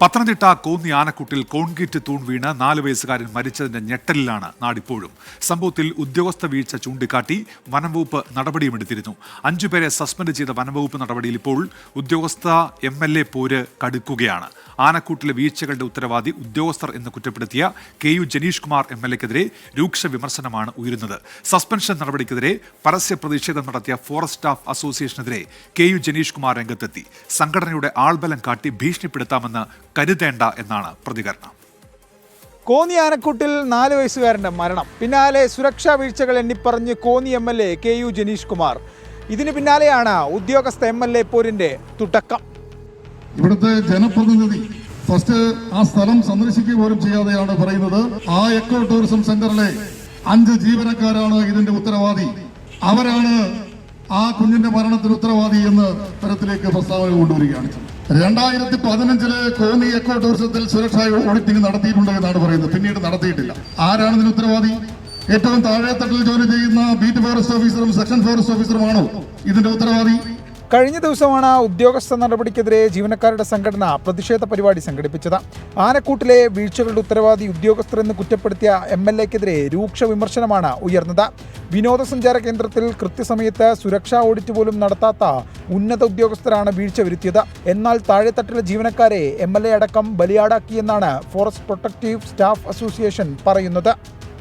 പത്തനംതിട്ട കോന്നി ആനക്കുട്ടിൽ കോൺക്രീറ്റ് തൂൺ വീണ് നാല് വയസ്സുകാരൻ മരിച്ചതിന്റെ ഞെട്ടലിലാണ് നാടിപ്പോഴും. സംഭവത്തിൽ ഉദ്യോഗസ്ഥ വീഴ്ച ചൂണ്ടിക്കാട്ടി വനംവകുപ്പ് നടപടിയും എടുത്തിരുന്നു അഞ്ചുപേരെ സസ്പെൻഡ് ചെയ്ത വനംവകുപ്പ് നടപടിയിൽ ഇപ്പോൾ ഉദ്യോഗസ്ഥ എം എൽ എ പോര് കടുക്കുകയാണ്. ആനക്കൂട്ടിലെ വീഴ്ചകളുടെ ഉത്തരവാദി ഉദ്യോഗസ്ഥർ എന്ന് കുറ്റപ്പെടുത്തിയ K U Janeesh Kumar M L എക്കെതിരെ രൂക്ഷ വിമർശനമാണ് ഉയരുന്നത്. സസ്പെൻഷൻ നടപടിക്കെതിരെ പരസ്യ പ്രതിഷേധം നടത്തിയ ഫോറസ്റ്റ് സ്റ്റാഫ് അസോസിയേഷനെതിരെ കെ യു ജനീഷ് കുമാർ രംഗത്തെത്തി. സംഘടനയുടെ ആൾബലം കാട്ടി ഭീഷണിപ്പെടുത്താമെന്ന് കരുതേണ്ട എന്നാണ് പ്രതികരണം. കോന്നി ആനക്കൂട്ടിൽ നാല് വയസ്സുകാരന്റെ മരണം. പിന്നാലെ സുരക്ഷാ വീഴ്ചകൾ എണ്ണിപ്പറഞ്ഞ് Konni M L A K U Janeesh Kumar. ഇതിന് പിന്നാലെയാണ് ഉദ്യോഗസ്ഥ എം എൽ എ പോരിന്റെ തുടക്കം. ഇവിടുത്തെ ജനപ്രതിനിധി ഫസ്റ്റ് ആ സ്ഥലം സന്ദർശിക്കുക പോലും ചെയ്യാതെയാണ് പറയുന്നത്. ആ എക്കോ ടൂറിസം സെന്ററിലെ അഞ്ച് ജീവനക്കാരാണ് ഇതിന്റെ ഉത്തരവാദി. അവരാണ് ആ കുഞ്ഞിന്റെ മരണത്തിന് ഉത്തരവാദി എന്ന് തരത്തിലേക്ക് പ്രസ്താവന കൊണ്ടുവരികയാണ് രണ്ടായിരത്തി പതിനഞ്ചിൽ കോന്നി എക്കോ ടൂറിസത്തിൽ സുരക്ഷാ ഓഡിറ്റിംഗ് നടത്തിയിട്ടുണ്ട് എന്നാണ് പറയുന്നത്. പിന്നീട് നടത്തിയിട്ടില്ല. ആരാണ് ഇതിന് ഉത്തരവാദി? ഏറ്റവും താഴെത്തട്ടിൽ ജോലി ചെയ്യുന്ന ബീറ്റ് ഫോറസ്റ്റ് ഓഫീസറും സെക്ഷൻ ഫോറസ്റ്റ് ഓഫീസറുമാണോ ഇതിന്റെ ഉത്തരവാദി? കഴിഞ്ഞ ദിവസമാണ് ഉദ്യോഗസ്ഥ നടപടിക്കെതിരെ ജീവനക്കാരുടെ സംഘടന പ്രതിഷേധ പരിപാടി സംഘടിപ്പിച്ചത്. ആനക്കൂട്ടിലെ വീഴ്ചകളുടെ ഉത്തരവാദി ഉദ്യോഗസ്ഥരെന്ന് കുറ്റപ്പെടുത്തിയ എം എൽ എക്കെതിരെ രൂക്ഷ വിമർശനമാണ് ഉയർന്നത്. വിനോദസഞ്ചാര കേന്ദ്രത്തിൽ കൃത്യസമയത്ത് സുരക്ഷാ ഓഡിറ്റ് പോലും നടത്താത്ത ഉന്നത ഉദ്യോഗസ്ഥരാണ് വീഴ്ച വരുത്തിയത്. എന്നാൽ താഴെത്തട്ടിലെ ജീവനക്കാരെ എം എൽ എ അടക്കം ബലിയാടാക്കിയെന്നാണ് ഫോറസ്റ്റ് പ്രൊട്ടക്റ്റീവ് സ്റ്റാഫ് അസോസിയേഷൻ പറയുന്നത്.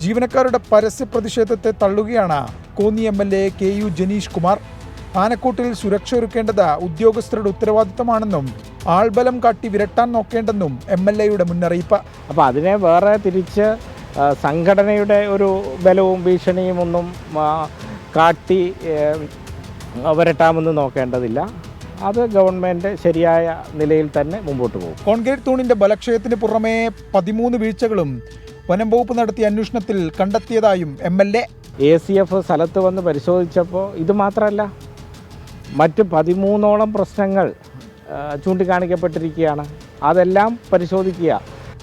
ജീവനക്കാരുടെ പരസ്യ പ്രതിഷേധത്തെ തള്ളുകയാണ് Konni M L A K U Janeesh Kumar. ആനക്കൂട്ടിൽ സുരക്ഷ ഒരുക്കേണ്ടത് ഉദ്യോഗസ്ഥരുടെ ഉത്തരവാദിത്തമാണെന്നും ആൾബലം കാട്ടി വിരട്ടാൻ നോക്കേണ്ടെന്നും എം എൽ എയുടെ മുന്നറിയിപ്പ്. അപ്പോൾ അതിനെ വേറെ തിരിച്ച് സംഘടനയുടെ ഒരു ബലവും ഭീഷണിയും ഒന്നും കാട്ടി വരട്ടാമെന്ന് നോക്കേണ്ടതില്ല. അത് ഗവൺമെന്റ് ശരിയായ നിലയിൽ തന്നെ മുമ്പോട്ട് പോകും. കോൺക്രീറ്റ് തൂണിന്റെ ബലക്ഷയത്തിന് പുറമെ പതിമൂന്ന് വീഴ്ചകളും വനം വകുപ്പ് നടത്തിയ അന്വേഷണത്തിൽ കണ്ടെത്തിയതായും M L A. A C F സ്ഥലത്ത് വന്ന് പരിശോധിച്ചപ്പോൾ ഇത് മാത്രമല്ല മറ്റ് പതിമൂന്നോളം പ്രശ്നങ്ങൾ ചൂണ്ടിക്കാണിക്കപ്പെട്ടിരിക്കുകയാണ്. അതെല്ലാം പരിശോധിക്കുക.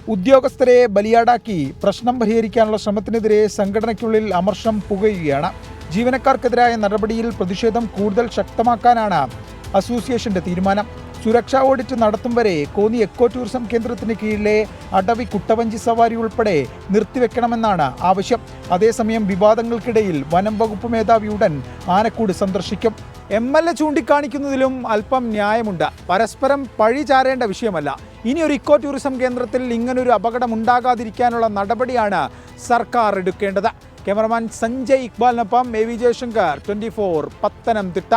ഉദ്യോഗസ്ഥരെ ബലിയാടാക്കി പ്രശ്നം പരിഹരിക്കാനുള്ള ശ്രമത്തിനെതിരെ സംഘടനയ്ക്കുള്ളിൽ അമർഷം പുകയുകയാണ്. ജീവനക്കാർക്കെതിരായ നടപടിയിൽ പ്രതിഷേധം കൂടുതൽ ശക്തമാക്കാനാണ് അസോസിയേഷന്റെ തീരുമാനം. സുരക്ഷാ ഓഡിറ്റ് നടത്തും വരെ കോന്നി എക്കോ ടൂറിസം കേന്ദ്രത്തിന് കീഴിലെ അടവി കുട്ടവഞ്ചി സവാരി ഉൾപ്പെടെ നിർത്തിവെക്കണമെന്നാണ് ആവശ്യം. അതേസമയം വിവാദങ്ങൾക്കിടയിൽ വനം വകുപ്പ് മേധാവി ആനക്കൂട് സന്ദർശിക്കും. എം എൽ എ ചൂണ്ടിക്കാണിക്കുന്നതിലും അല്പം ന്യായമുണ്ട്. പരസ്പരം പഴി ചാരേണ്ട വിഷയമല്ല. ഇനി ഒരു ഇക്കോ ടൂറിസം കേന്ദ്രത്തിൽ ഇങ്ങനൊരു അപകടം ഉണ്ടാകാതിരിക്കാനുള്ള നടപടിയാണ് സർക്കാർ എടുക്കേണ്ടത്. Cameraman Sanjay ഇക്ബാലിനൊപ്പം A V Jayashankar twenty four Pathanamthitta.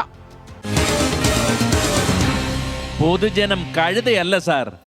പൊതുജനം കഴുതയല്ല സാർ.